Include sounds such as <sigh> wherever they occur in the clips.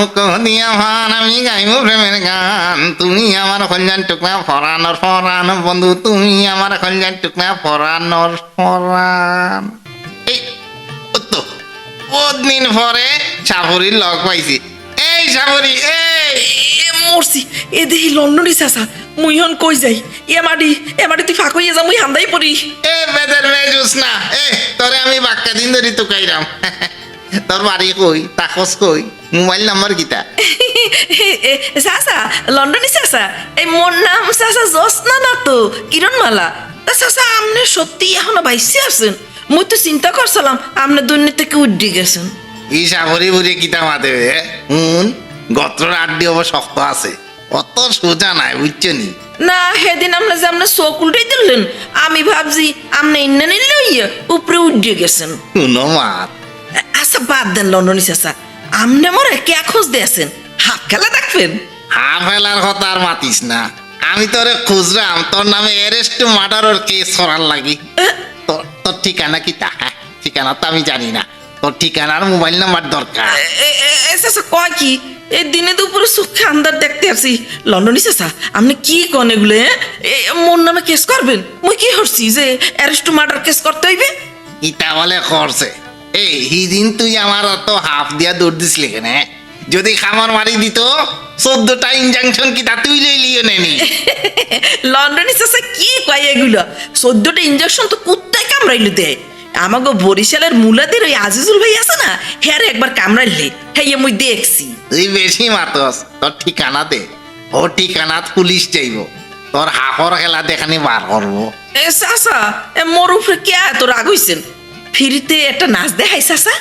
মুখ দিয়া ভান আমি গাইব প্রেমের গান। তুমি আমার কল্যাণ টুকরা ফরানোর ফরান। বন্ধু তুমি আমার কল্যাণ টুকরা ফরানোর ফরান। এই তো দিন পরে সাফরির লগ পাইছি। এই সাফরি এই। এ মরছি। এ দেখি লন্ডনই চাচা মুই হন কই যাই। এ মাডি এ মাডি তুই ফাঁক হইয়া যা মুই হান্দাই পড়ি এ বেদের মেজুস না এ তোরে আমি বাক্কা দিন ধরি তো কাইরাম তোর বাড়ি কই? তাকস কই? মোবাইল নাম্বার কিতা? <laughs> চাচা লন্ডনই চাচা। এই মোর নাম চাচা জোসনা না তো কিরণমালা তা চাচা আপনি সত্যি এখনও বাইসে আছেন। মুই তো চিন্তা করছিলাম আপনি দুর্নীতি থেকে উড্ডি গেছেন ই সাবরি বুড়ি কিতা মাতে হুন গত্রর আড্ডি অব শক্ত আছে। অত সোজা নাই বুঝছ নি? সেদিন আমরা যে আপনার চোখ উল্টাই দিলেন আমি ভাবছি আপনি ইন্না নিলে ইয়ে উপরে উড্ডে গেছেন শুনো মাত আচ্ছা বাদ দেন লন্ডনী চাচা আমনে মরে কে খোঁজ দিয়েছেন? হাফ খেলা দেখবেন। হাফ ফেলার কথা আর মাতিস না। আমি তোরে খুঁজরাম তোর নামে এরেস্ট মার্ডারের কেস করার লাগি। তোর তোর ঠিকানা কিতা হ্যাঁ ঠিকানা তো আমি জানি না। তোর ঠিকানার মোবাইল নাম্বার দরকার। চাচা কয় কি? এই দিনে দুপুরে চোখে আন্দার দেখতে আসি। লন্ডনী চাচা আপনি কি কন এগুলো? এ? মোর নামে কেস করবেন? মুই কি করছি যে অ্যারেস্ট মার্ডার কেস করতে হইবে? ইটা বলে করছে। এই হিদিন তুই আমার অত হাফ দিয়া দৌড় দিসলি কেন যদি খামার মারি দিত চোদ্দটা ইনজাংশন কিতা তুই লইলিও নেনি <laughs> লন্ডনী চাচা কি কয় এগুলো? চোদ্দটা ইঞ্জেকশন তো কুত্তায় কামড়াইলে দেয় আমাকে বরিশালের মুলাদের ওই আজিজুল ভাই আছে না হ্যাঁ একবার কামড়াইলে হ্যাঁ মুই দেখছি। তুই বেশি মাতস তোর ঠিকানা দে। ও ঠিকানাত পুলিশ যাইব। তোর হাফর খেলা দেখানি বার করব। এ এ মোর উপরে কে এত রাগ হইছেন? ফিরিতে একটা নাচ দেখাই চাচা?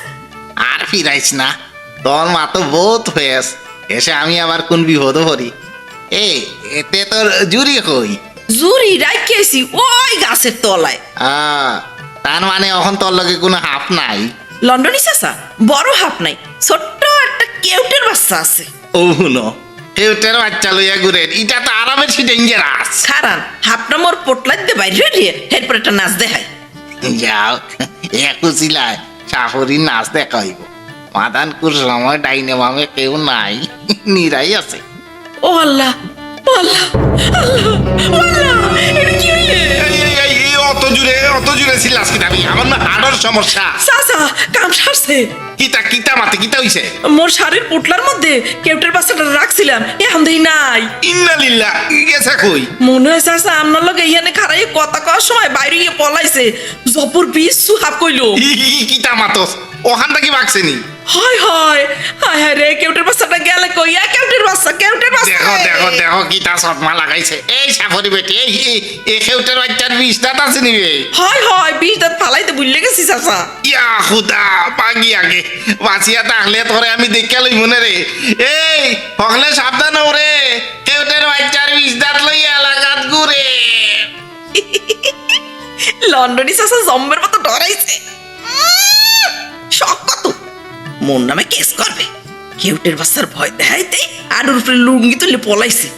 আর ফিরাইস না। তোর মা তো বহুত হয়েস এসে আমি আবার কোন বিপদ ভরি এই এতে তোর জুরি কই? জুরি রাখিয়েছি ওই গাছের তলায়। আহ, তার মানে এখন তোর লগে কোনো হাফ নাই? লন্ডনী চাচা বড় হাফ নাই। ছোট্ট একটা কেউটের বাচ্চা আছে। ও হুনো কেউটের বাচ্চা লইয়া ঘুরে এটা তো আরও বেশি ডেঞ্জারাস খারান হাফটা মোর পোটলাই দে বাইরে এরপর একটা নাচ দেখাই। যাও। একুচিলায় চাকরি নাচ দেখাইব। মাদানকুর সময় ডাইনে মামে কেউ নাই নিরাই আছে। ও আল্লাহ অত জুড়ে অত জুড়ে ছিলাস আমি আমার না হাড়ের সমস্যা। কাম সারছে। কিতা কিতা মাতে কিতা হইছে? মোর শাড়ির পুটলার মধ্যে কেউটার বাচ্চাটা রাখছিলাম এখন দেই নাই। ইন্না লিল্লা গেছে কই? মনে হয়েছে আসা আপনার লগে ইয়ানে খারাই কথা কওয়ার সময় বাইরে গিয়ে পলাইছে। জপুর বিষ সুহাব কইলো। কিতা মাতস? ওখান থেকে বাগছে নি হয় হয়। হায় হায় রে কেউটের বাচ্চাটা গেলে কইয়া কেউটের বাচ্চা কেউটের বাচ্চা। দেখো দেখো দেখো কিতা সৎমা লাগাইছে। এই সাফরি বেটি এই এই- খেউটের বাচ্চার বিষ দাঁত আছে নিবে হয় হয় বিষ দাঁত ফালাইতে বুঝলে গেছি চাচা। ইয়া খুদা পাগি আগে। বাঁচিয়া থাকলে তোরে আমি দেখে লই মনে রে। এই হকলে সাবধান ওরে কেউটের বাচ্চার বিষ দাঁত লই এলাকাত ঘুরে লন্ডনী চাচা জম্মের মতো ডরাইছে। শখ কত? মোর নামে কেস করবে। কেউটের বাচ্চার ভয় দেখাইতে আডুর উপরে লুঙ্গি তুলে পলাইছে।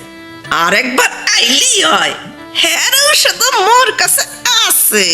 আর একবার আইলি হয়। হ্যাঁ সে তো মোর কাছে আছে।